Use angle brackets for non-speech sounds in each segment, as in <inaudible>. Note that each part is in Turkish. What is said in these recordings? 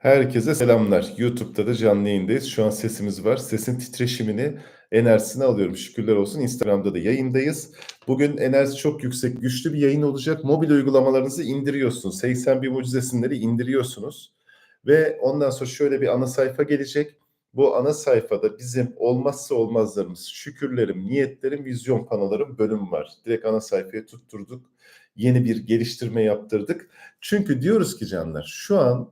Herkese selamlar. YouTube'da da canlı yayındayız. Şu an sesimiz var. Sesin titreşimini, enerjisini alıyorum. Şükürler olsun. Instagram'da da yayındayız. Bugün enerji çok yüksek, güçlü bir yayın olacak. Mobil uygulamalarınızı indiriyorsunuz. 81 mucizesinleri indiriyorsunuz. Ve ondan sonra şöyle bir ana sayfa gelecek. Bu ana sayfada bizim olmazsa olmazlarımız, şükürlerim, niyetlerim, vizyon panolarım bölüm var. Direkt ana sayfaya tutturduk. Yeni bir geliştirme yaptırdık. Çünkü diyoruz ki canlar şu an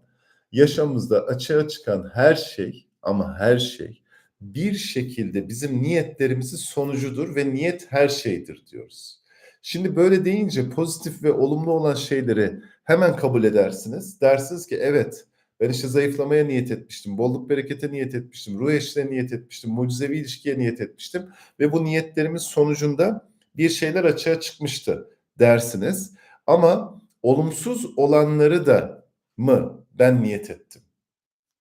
yaşamımızda açığa çıkan her şey ama her şey bir şekilde bizim niyetlerimizin sonucudur ve niyet her şeydir diyoruz. Şimdi böyle deyince pozitif ve olumlu olan şeyleri hemen kabul edersiniz. Dersiniz ki evet ben işte zayıflamaya niyet etmiştim, bolluk berekete niyet etmiştim, ruh eşliğine niyet etmiştim, mucizevi ilişkiye niyet etmiştim ve bu niyetlerimin sonucunda bir şeyler açığa çıkmıştı dersiniz. Ama olumsuz olanları da mı ben niyet ettim?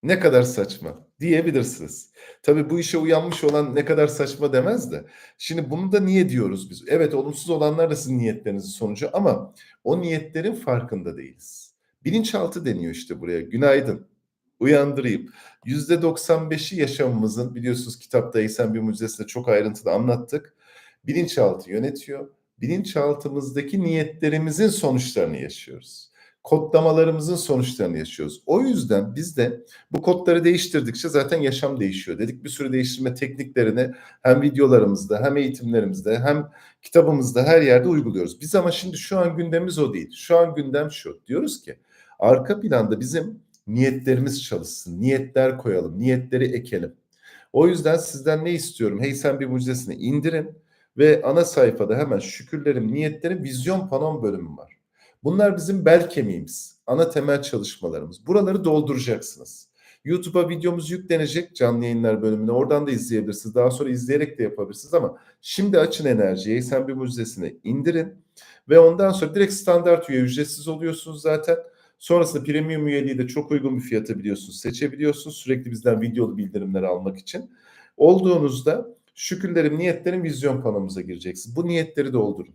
Ne kadar saçma diyebilirsiniz. Tabii bu işe uyanmış olan ne kadar saçma demez de. Şimdi bunu da niye diyoruz biz? Evet olumsuz olanlar da sizin niyetlerinizin sonucu ama o niyetlerin farkında değiliz. Bilinçaltı deniyor işte buraya. Günaydın. Uyandırayım. %95'i yaşamımızın biliyorsunuz kitapta İhsan bir mucizesinde çok ayrıntılı anlattık. Bilinçaltı yönetiyor. Bilinçaltımızdaki niyetlerimizin sonuçlarını yaşıyoruz kodlamalarımızın sonuçlarını yaşıyoruz. O yüzden biz de bu kodları değiştirdikçe zaten yaşam değişiyor. Dedik bir sürü değiştirme tekniklerini hem videolarımızda hem eğitimlerimizde hem kitabımızda her yerde uyguluyoruz. Biz ama şimdi şu an gündemimiz o değil. Şu an gündem şu. Diyoruz ki arka planda bizim niyetlerimiz çalışsın. Niyetler koyalım. Niyetleri ekelim. O yüzden sizden ne istiyorum? Hey sen bir mucizesini indirin ve ana sayfada hemen şükürlerim, niyetlerim, vizyon panon bölümü var. Bunlar bizim bel kemiğimiz, ana temel çalışmalarımız. Buraları dolduracaksınız. YouTube'a videomuz yüklenecek canlı yayınlar bölümüne. Oradan da izleyebilirsiniz. Daha sonra izleyerek de yapabilirsiniz ama şimdi açın enerjiyi. Sen bir mucizesini indirin ve ondan sonra direkt standart üye ücretsiz oluyorsunuz zaten. Sonrasında premium üyeliği de çok uygun bir fiyata biliyorsunuz. Seçebiliyorsunuz sürekli bizden videolu bildirimler almak için. Olduğunuzda şükürlerim, niyetlerim vizyon panomuza gireceksiniz. Bu niyetleri doldurun.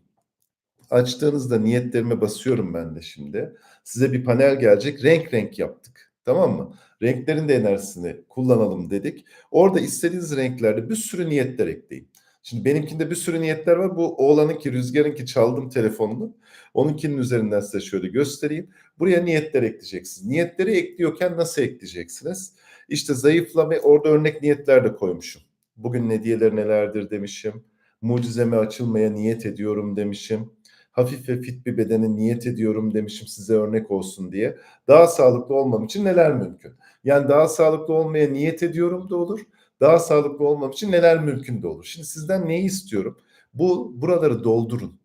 Açtığınızda niyetlerime basıyorum ben de şimdi. Size bir panel gelecek. Renk renk yaptık. Tamam mı? Renklerin de enerjisini kullanalım dedik. Orada istediğiniz renklerde bir sürü niyetler ekleyin. Şimdi benimkinde bir sürü niyetler var. Bu oğlanınki, Rüzgar'ınki çaldım telefonunu. Onunkinin üzerinden size şöyle göstereyim. Buraya niyetler ekleyeceksiniz. Niyetleri ekliyorken nasıl ekleyeceksiniz? İşte zayıflama, orada örnek niyetler de koymuşum. Bugün ne diyeler nelerdir demişim. Mucizeme açılmaya niyet ediyorum demişim hafif ve fit bir bedene niyet ediyorum demişim size örnek olsun diye. Daha sağlıklı olmam için neler mümkün? Yani daha sağlıklı olmaya niyet ediyorum da olur. Daha sağlıklı olmam için neler mümkün de olur. Şimdi sizden neyi istiyorum? Bu buraları doldurun.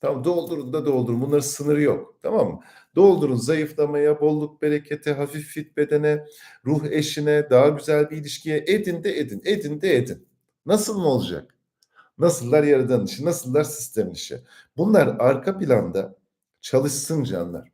Tamam doldurun da doldurun. Bunların sınırı yok. Tamam mı? Doldurun zayıflamaya, bolluk berekete, hafif fit bedene, ruh eşine, daha güzel bir ilişkiye edin de edin, edin de edin. Nasıl mı olacak? Nasıllar yaradan işi, nasıllar sistemin işi. Bunlar arka planda çalışsın canlar.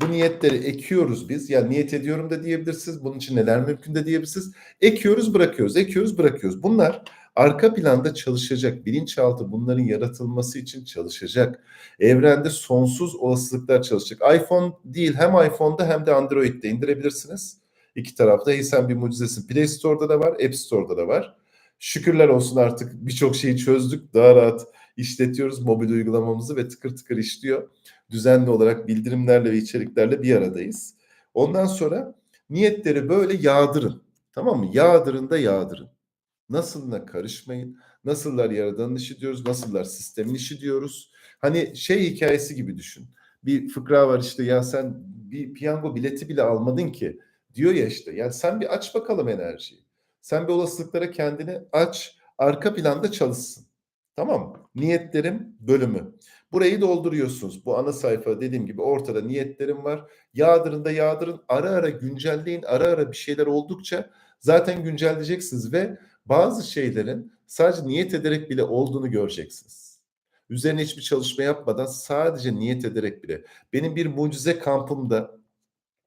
Bu niyetleri ekiyoruz biz. Yani niyet ediyorum da diyebilirsiniz. Bunun için neler mümkün de diyebilirsiniz. Ekiyoruz, bırakıyoruz, ekiyoruz, bırakıyoruz. Bunlar arka planda çalışacak. Bilinçaltı bunların yaratılması için çalışacak. Evrende sonsuz olasılıklar çalışacak. iPhone değil hem iPhone'da hem de Android'de indirebilirsiniz. İki tarafta. Hey sen bir mucizesin. Play Store'da da var, App Store'da da var. Şükürler olsun artık birçok şeyi çözdük. Daha rahat işletiyoruz mobil uygulamamızı ve tıkır tıkır işliyor. Düzenli olarak bildirimlerle ve içeriklerle bir aradayız. Ondan sonra niyetleri böyle yağdırın. Tamam mı? Yağdırın da yağdırın. Nasılına karışmayın. Nasıllar yaradanın işi diyoruz. Nasıllar sistemin işi diyoruz. Hani şey hikayesi gibi düşün. Bir fıkra var işte ya sen bir piyango bileti bile almadın ki. Diyor ya işte. Yani sen bir aç bakalım enerjiyi. Sen bir olasılıklara kendini aç, arka planda çalışsın. Tamam mı? Niyetlerim bölümü. Burayı dolduruyorsunuz. Bu ana sayfa dediğim gibi ortada niyetlerim var. Yağdırın da yağdırın. Ara ara güncelleyin. Ara ara bir şeyler oldukça zaten güncelleyeceksiniz ve bazı şeylerin sadece niyet ederek bile olduğunu göreceksiniz. Üzerine hiçbir çalışma yapmadan sadece niyet ederek bile. Benim bir mucize kampımda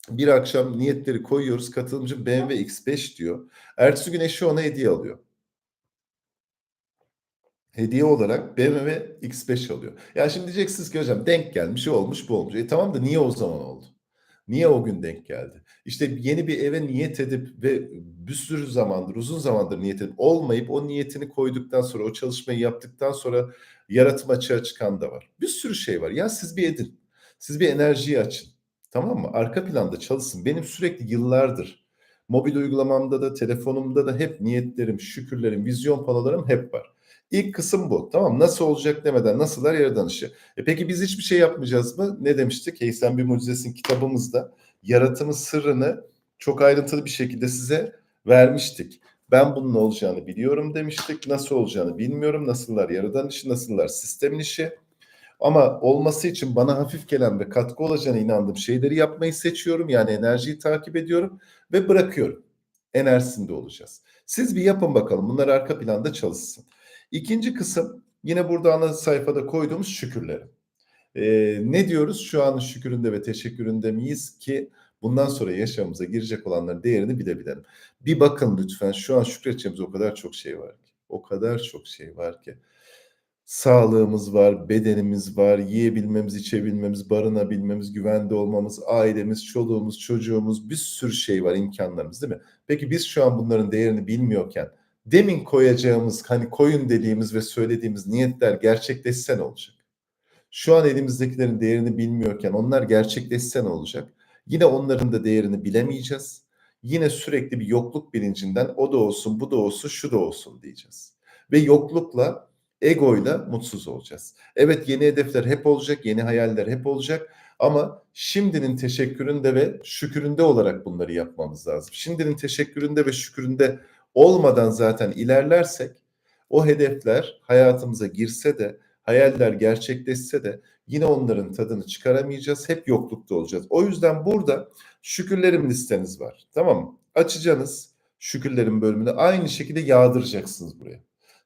bir akşam niyetleri koyuyoruz. Katılımcı BMW X5 diyor. Ertesi gün eşi ona hediye alıyor. Hediye olarak BMW X5 alıyor. Ya şimdi diyeceksiniz ki hocam denk gelmiş olmuş bu olmuş. E tamam da niye o zaman oldu? Niye o gün denk geldi? İşte yeni bir eve niyet edip ve bir sürü zamandır, uzun zamandır niyet edip olmayıp o niyetini koyduktan sonra, o çalışmayı yaptıktan sonra yaratım açığa çıkan da var. Bir sürü şey var. Ya siz bir edin. Siz bir enerjiyi açın. Tamam mı? Arka planda çalışsın. Benim sürekli yıllardır mobil uygulamamda da, telefonumda da hep niyetlerim, şükürlerim, vizyon panolarım hep var. İlk kısım bu. Tamam nasıl olacak demeden nasıllar yaradanışı. E peki biz hiçbir şey yapmayacağız mı? Ne demiştik? Hey sen bir mucizesin kitabımızda yaratımın sırrını çok ayrıntılı bir şekilde size vermiştik. Ben bunun olacağını biliyorum demiştik. Nasıl olacağını bilmiyorum. Nasıllar yaradan işi, nasıllar sistemin işi. Ama olması için bana hafif gelen ve katkı olacağına inandığım şeyleri yapmayı seçiyorum. Yani enerjiyi takip ediyorum ve bırakıyorum. Enerjisinde olacağız. Siz bir yapın bakalım. Bunlar arka planda çalışsın. İkinci kısım yine burada ana sayfada koyduğumuz şükürlerim. Ee, ne diyoruz? Şu an şüküründe ve teşekküründe miyiz ki bundan sonra yaşamımıza girecek olanların değerini bilebilelim. Bir bakın lütfen şu an şükredeceğimiz o kadar çok şey var ki. O kadar çok şey var ki. Sağlığımız var, bedenimiz var, yiyebilmemiz, içebilmemiz, barınabilmemiz, güvende olmamız, ailemiz, çoluğumuz, çocuğumuz bir sürü şey var, imkanlarımız değil mi? Peki biz şu an bunların değerini bilmiyorken demin koyacağımız hani koyun dediğimiz ve söylediğimiz niyetler gerçekleşse ne olacak? Şu an elimizdekilerin değerini bilmiyorken onlar gerçekleşse ne olacak? Yine onların da değerini bilemeyeceğiz. Yine sürekli bir yokluk bilincinden o da olsun, bu da olsun, şu da olsun diyeceğiz. Ve yoklukla, egoyla mutsuz olacağız. Evet yeni hedefler hep olacak, yeni hayaller hep olacak ama şimdinin teşekküründe ve şüküründe olarak bunları yapmamız lazım. Şimdinin teşekküründe ve şüküründe olmadan zaten ilerlersek o hedefler hayatımıza girse de hayaller gerçekleşse de yine onların tadını çıkaramayacağız. Hep yoklukta olacağız. O yüzden burada şükürlerim listeniz var. Tamam mı? Açacaksınız şükürlerim bölümünü aynı şekilde yağdıracaksınız buraya.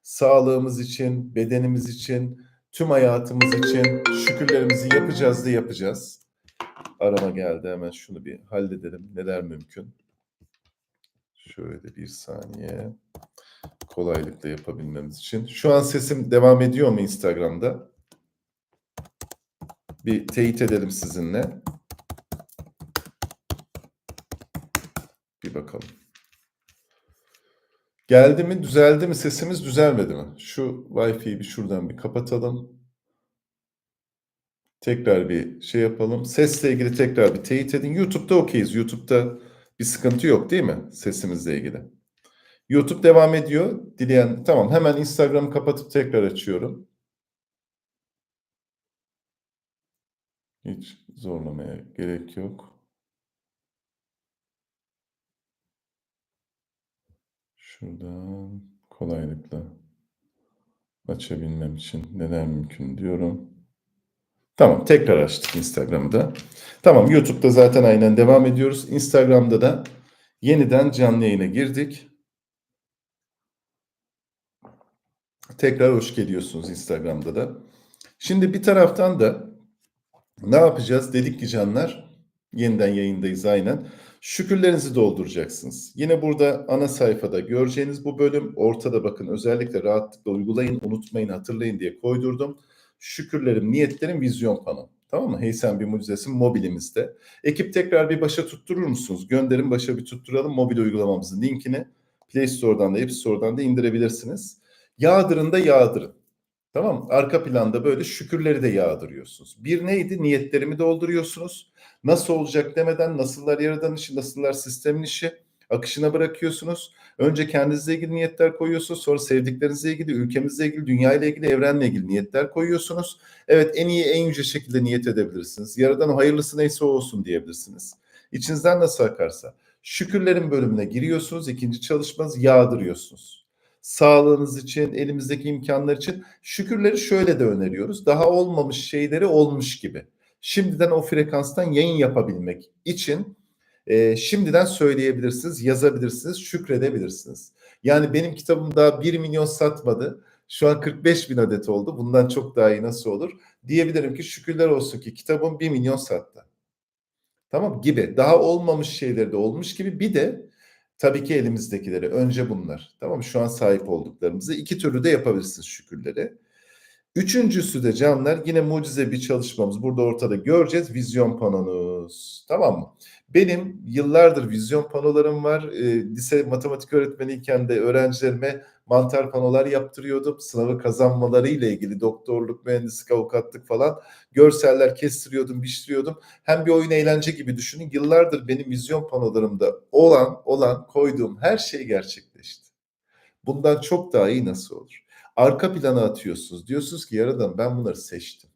Sağlığımız için, bedenimiz için, tüm hayatımız için şükürlerimizi yapacağız da yapacağız. Arama geldi hemen şunu bir halledelim. Neler mümkün? Şöyle bir saniye. Kolaylıkla yapabilmemiz için. Şu an sesim devam ediyor mu Instagram'da? Bir teyit edelim sizinle. Bir bakalım. Geldi mi, düzeldi mi sesimiz, düzelmedi mi? Şu Wi-Fi'yi bir şuradan bir kapatalım. Tekrar bir şey yapalım. Sesle ilgili tekrar bir teyit edin. YouTube'da okeyiz. YouTube'da bir sıkıntı yok değil mi sesimizle ilgili? YouTube devam ediyor. Dileyen tamam hemen Instagram'ı kapatıp tekrar açıyorum. Hiç zorlamaya gerek yok. Şuradan kolaylıkla açabilmem için neler mümkün diyorum. Tamam tekrar açtık Instagram'ı da. Tamam YouTube'da zaten aynen devam ediyoruz. Instagram'da da yeniden canlı yayına girdik. Tekrar hoş geliyorsunuz Instagram'da da. Şimdi bir taraftan da ne yapacağız dedik ki canlar yeniden yayındayız aynen. Şükürlerinizi dolduracaksınız. Yine burada ana sayfada göreceğiniz bu bölüm ortada bakın özellikle rahatlıkla uygulayın, unutmayın, hatırlayın diye koydurdum. Şükürlerim, niyetlerim, vizyon pano. Tamam mı? Hey sen bir mucizesin mobilimizde. Ekip tekrar bir başa tutturur musunuz? Gönderin başa bir tutturalım mobil uygulamamızın linkini. Play Store'dan da App Store'dan da indirebilirsiniz. Yağdırın da yağdırın. Tamam? Arka planda böyle şükürleri de yağdırıyorsunuz. Bir neydi? Niyetlerimi dolduruyorsunuz. Nasıl olacak demeden nasıllar yaradan işi, nasıllar sistemin işi akışına bırakıyorsunuz. Önce kendinizle ilgili niyetler koyuyorsunuz. Sonra sevdiklerinizle ilgili, ülkemizle ilgili, dünyayla ilgili, evrenle ilgili niyetler koyuyorsunuz. Evet en iyi, en yüce şekilde niyet edebilirsiniz. Yaradan hayırlısı neyse o olsun diyebilirsiniz. İçinizden nasıl akarsa. Şükürlerin bölümüne giriyorsunuz. İkinci çalışmanız yağdırıyorsunuz sağlığınız için, elimizdeki imkanlar için şükürleri şöyle de öneriyoruz. Daha olmamış şeyleri olmuş gibi. Şimdiden o frekanstan yayın yapabilmek için e, şimdiden söyleyebilirsiniz, yazabilirsiniz, şükredebilirsiniz. Yani benim kitabım daha 1 milyon satmadı. Şu an 45 bin adet oldu. Bundan çok daha iyi nasıl olur? Diyebilirim ki şükürler olsun ki kitabım 1 milyon sattı. Tamam gibi. Daha olmamış şeyleri de olmuş gibi. Bir de Tabii ki elimizdekileri. Önce bunlar. Tamam? Şu an sahip olduklarımızı. iki türlü de yapabilirsiniz şükürleri. Üçüncüsü de canlar yine mucize bir çalışmamız. Burada ortada göreceğiz. Vizyon panonuz. Tamam mı? Benim yıllardır vizyon panolarım var. E, lise matematik öğretmeniyken de öğrencilerime mantar panolar yaptırıyordum. Sınavı kazanmaları ile ilgili doktorluk, mühendislik, avukatlık falan görseller kestiriyordum, biçtiriyordum. Hem bir oyun eğlence gibi düşünün. Yıllardır benim vizyon panolarımda olan, olan koyduğum her şey gerçekleşti. Bundan çok daha iyi nasıl olur? Arka plana atıyorsunuz. Diyorsunuz ki yaradan ben bunları seçtim.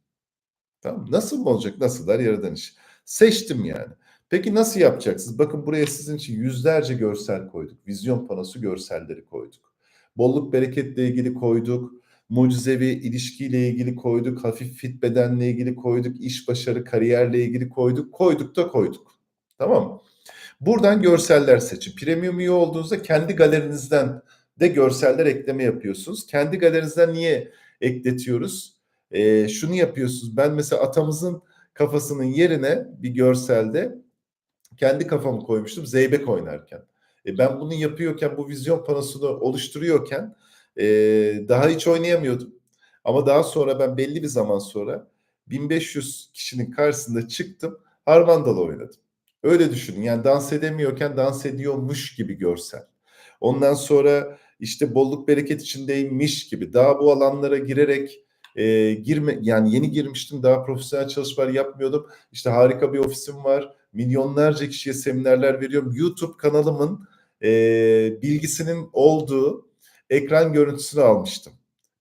Tamam Nasıl mı olacak? Nasıl der yaradan iş. Seçtim yani. Peki nasıl yapacaksınız? Bakın buraya sizin için yüzlerce görsel koyduk. Vizyon panosu görselleri koyduk. Bolluk bereketle ilgili koyduk. Mucizevi ilişkiyle ilgili koyduk. Hafif fit bedenle ilgili koyduk. iş başarı, kariyerle ilgili koyduk. Koyduk da koyduk. Tamam mı? Buradan görseller seçin. Premium üye olduğunuzda kendi galerinizden de görseller ekleme yapıyorsunuz. Kendi galerinizden niye ekletiyoruz? Ee, şunu yapıyorsunuz. Ben mesela atamızın kafasının yerine bir görselde kendi kafamı koymuştum zeybek oynarken. E, ben bunu yapıyorken bu vizyon panosunu oluşturuyorken e, daha hiç oynayamıyordum. Ama daha sonra ben belli bir zaman sonra 1500 kişinin karşısında çıktım harmandalı oynadım. Öyle düşünün yani dans edemiyorken dans ediyormuş gibi görsel. Ondan sonra işte bolluk bereket içindeymiş gibi daha bu alanlara girerek e, girme yani yeni girmiştim daha profesyonel çalışmalar yapmıyordum. İşte harika bir ofisim var. Milyonlarca kişiye seminerler veriyorum. YouTube kanalımın e, bilgisinin olduğu ekran görüntüsünü almıştım.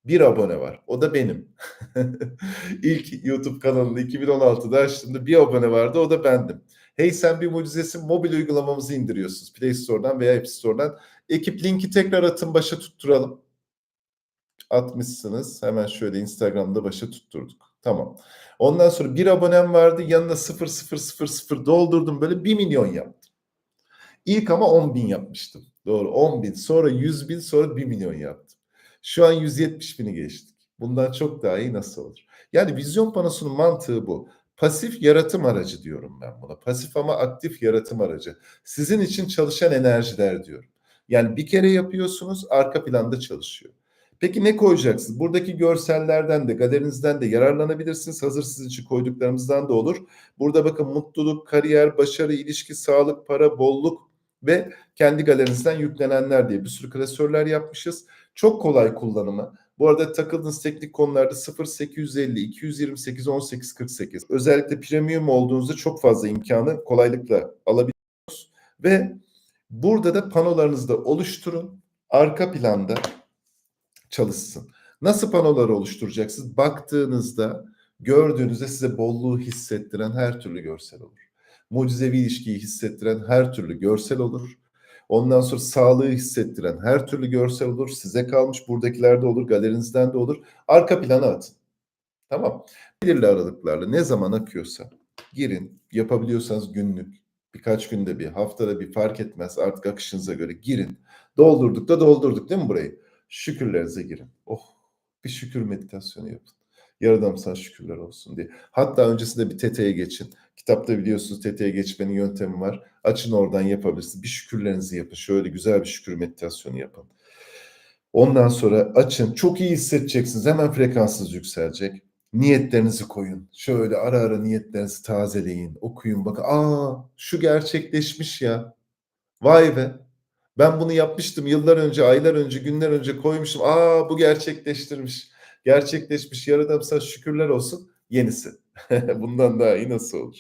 Bir abone var. O da benim. <laughs> İlk YouTube kanalını 2016'da açtığımda bir abone vardı. O da bendim. Hey sen bir mucizesin mobil uygulamamızı indiriyorsunuz. Play Store'dan veya App Store'dan. Ekip linki tekrar atın başa tutturalım. Atmışsınız. Hemen şöyle Instagram'da başa tutturduk. Tamam. Ondan sonra bir abonem vardı. Yanına 00000 doldurdum. Böyle 1 milyon yaptım. İlk ama 10 bin yapmıştım. Doğru 10 bin. Sonra 100 bin. Sonra 1 milyon yaptım. Şu an 170 bini geçtik. Bundan çok daha iyi nasıl olur? Yani vizyon panosunun mantığı bu. Pasif yaratım aracı diyorum ben buna. Pasif ama aktif yaratım aracı. Sizin için çalışan enerjiler diyorum. Yani bir kere yapıyorsunuz arka planda çalışıyor. Peki ne koyacaksınız? Buradaki görsellerden de galerinizden de yararlanabilirsiniz. Hazır sizin için koyduklarımızdan da olur. Burada bakın mutluluk, kariyer, başarı, ilişki, sağlık, para, bolluk ve kendi galerinizden yüklenenler diye bir sürü klasörler yapmışız. Çok kolay kullanımı. Bu arada takıldığınız teknik konularda 0850 228 18 48. Özellikle premium olduğunuzda çok fazla imkanı kolaylıkla alabiliyorsunuz. Ve burada da panolarınızı da oluşturun. Arka planda çalışsın. Nasıl panoları oluşturacaksınız? Baktığınızda, gördüğünüzde size bolluğu hissettiren her türlü görsel olur. Mucizevi ilişkiyi hissettiren her türlü görsel olur. Ondan sonra sağlığı hissettiren her türlü görsel olur. Size kalmış buradakilerde olur, galerinizden de olur. Arka plana atın. Tamam. Belirli aralıklarla ne zaman akıyorsa girin. Yapabiliyorsanız günlük, birkaç günde bir, haftada bir fark etmez artık akışınıza göre girin. Doldurduk da doldurduk değil mi burayı? Şükürlerinize girin. Oh bir şükür meditasyonu yapın. Yaradan sana şükürler olsun diye. Hatta öncesinde bir TT'ye geçin. Kitapta biliyorsunuz TT'ye geçmenin yöntemi var. Açın oradan yapabilirsiniz. Bir şükürlerinizi yapın. Şöyle güzel bir şükür meditasyonu yapın. Ondan sonra açın. Çok iyi hissedeceksiniz. Hemen frekansınız yükselecek. Niyetlerinizi koyun. Şöyle ara ara niyetlerinizi tazeleyin. Okuyun. Bakın aa şu gerçekleşmiş ya. Vay be. Ben bunu yapmıştım yıllar önce, aylar önce, günler önce koymuştum. Aa bu gerçekleştirmiş. Gerçekleşmiş. Yaradan sana şükürler olsun. Yenisi. <laughs> Bundan daha iyi nasıl olur?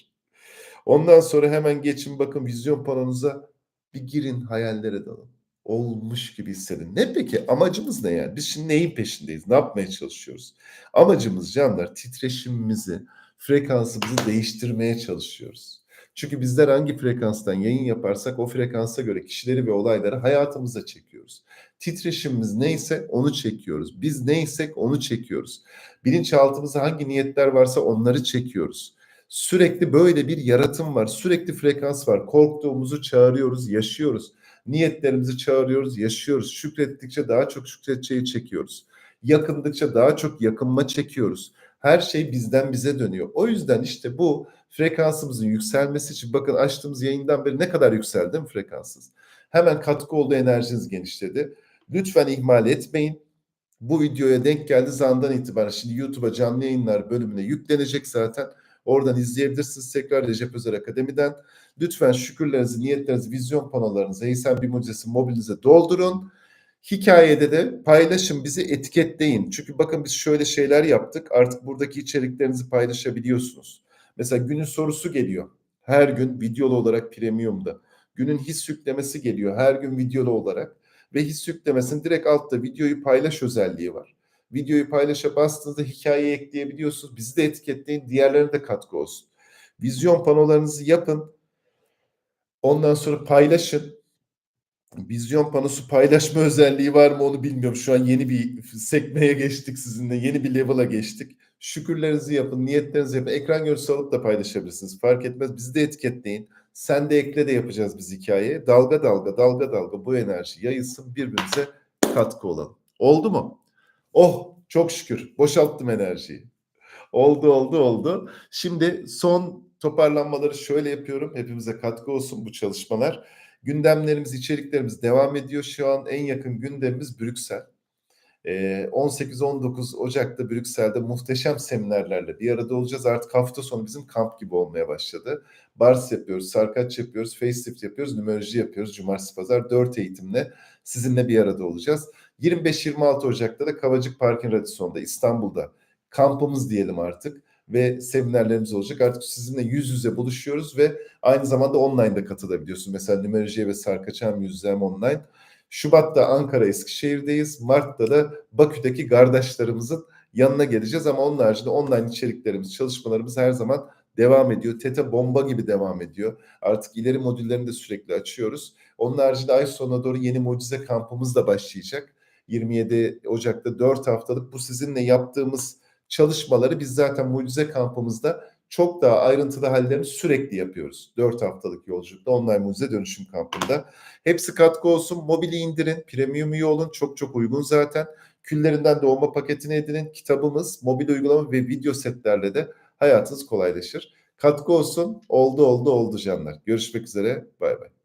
Ondan sonra hemen geçin bakın vizyon panonuza bir girin hayallere dalın. Olmuş gibi hissedin. Ne peki? Amacımız ne yani? Biz şimdi neyin peşindeyiz? Ne yapmaya çalışıyoruz? Amacımız canlar titreşimimizi, frekansımızı değiştirmeye çalışıyoruz. Çünkü bizler hangi frekanstan yayın yaparsak o frekansa göre kişileri ve olayları hayatımıza çekiyoruz. Titreşimimiz neyse onu çekiyoruz. Biz neysek onu çekiyoruz. Bilinçaltımızda hangi niyetler varsa onları çekiyoruz. Sürekli böyle bir yaratım var. Sürekli frekans var. Korktuğumuzu çağırıyoruz, yaşıyoruz. Niyetlerimizi çağırıyoruz, yaşıyoruz. Şükrettikçe daha çok şükredeceği çekiyoruz. Yakındıkça daha çok yakınma çekiyoruz. Her şey bizden bize dönüyor. O yüzden işte bu frekansımızın yükselmesi için bakın açtığımız yayından beri ne kadar yükseldi mi frekansınız? Hemen katkı oldu enerjiniz genişledi. Lütfen ihmal etmeyin. bu videoya denk geldiği zandan itibaren şimdi YouTube'a canlı yayınlar bölümüne yüklenecek zaten. Oradan izleyebilirsiniz tekrar Recep Özer Akademi'den. Lütfen şükürlerinizi, niyetlerinizi, vizyon panolarınızı, Heysen bir mucizesi mobilinize doldurun. Hikayede de paylaşın, bizi etiketleyin. Çünkü bakın biz şöyle şeyler yaptık. Artık buradaki içeriklerinizi paylaşabiliyorsunuz. Mesela günün sorusu geliyor. Her gün videolu olarak premiumda. Günün his yüklemesi geliyor her gün videolu olarak. Ve his yüklemesinin direkt altta videoyu paylaş özelliği var. Videoyu paylaşa bastığınızda hikayeyi ekleyebiliyorsunuz. Bizi de etiketleyin, diğerlerine de katkı olsun. Vizyon panolarınızı yapın. Ondan sonra paylaşın. Vizyon panosu paylaşma özelliği var mı onu bilmiyorum. Şu an yeni bir sekmeye geçtik sizinle. Yeni bir level'a geçtik. Şükürlerinizi yapın, niyetlerinizi yapın. Ekran görüntüsü alıp da paylaşabilirsiniz. Fark etmez. Bizi de etiketleyin. Sen de ekle de yapacağız biz hikayeye. Dalga dalga, dalga dalga bu enerji yayılsın. Birbirimize katkı olalım. Oldu mu? Oh çok şükür. Boşalttım enerjiyi. Oldu oldu oldu. Şimdi son toparlanmaları şöyle yapıyorum. Hepimize katkı olsun bu çalışmalar. Gündemlerimiz, içeriklerimiz devam ediyor. Şu an en yakın gündemimiz Brüksel. Ee, 18-19 Ocak'ta Brüksel'de muhteşem seminerlerle bir arada olacağız. Artık hafta sonu bizim kamp gibi olmaya başladı. Bars yapıyoruz, sarkaç yapıyoruz, facelift yapıyoruz, numeroloji yapıyoruz. Cumartesi, pazar 4 eğitimle sizinle bir arada olacağız. 25-26 Ocak'ta da Kavacık Park'ın Radison'da İstanbul'da kampımız diyelim artık ve seminerlerimiz olacak. Artık sizinle yüz yüze buluşuyoruz ve aynı zamanda online'da katılabiliyorsunuz. Mesela numerolojiye ve sarkaç hem yüz yüze hem online. Şubat'ta Ankara Eskişehir'deyiz. Mart'ta da Bakü'deki kardeşlerimizin yanına geleceğiz ama onun haricinde online içeriklerimiz, çalışmalarımız her zaman devam ediyor. Tete bomba gibi devam ediyor. Artık ileri modüllerini de sürekli açıyoruz. Onun haricinde ay sonuna doğru yeni mucize kampımız da başlayacak. 27 Ocak'ta 4 haftalık bu sizinle yaptığımız çalışmaları biz zaten mucize kampımızda çok daha ayrıntılı hallerini sürekli yapıyoruz. 4 haftalık yolculukta online mucize dönüşüm kampında. Hepsi katkı olsun. Mobili indirin. Premium üye olun. Çok çok uygun zaten. Küllerinden doğma paketini edinin. Kitabımız, mobil uygulama ve video setlerle de hayatınız kolaylaşır. Katkı olsun. Oldu oldu oldu canlar. Görüşmek üzere. Bay bay.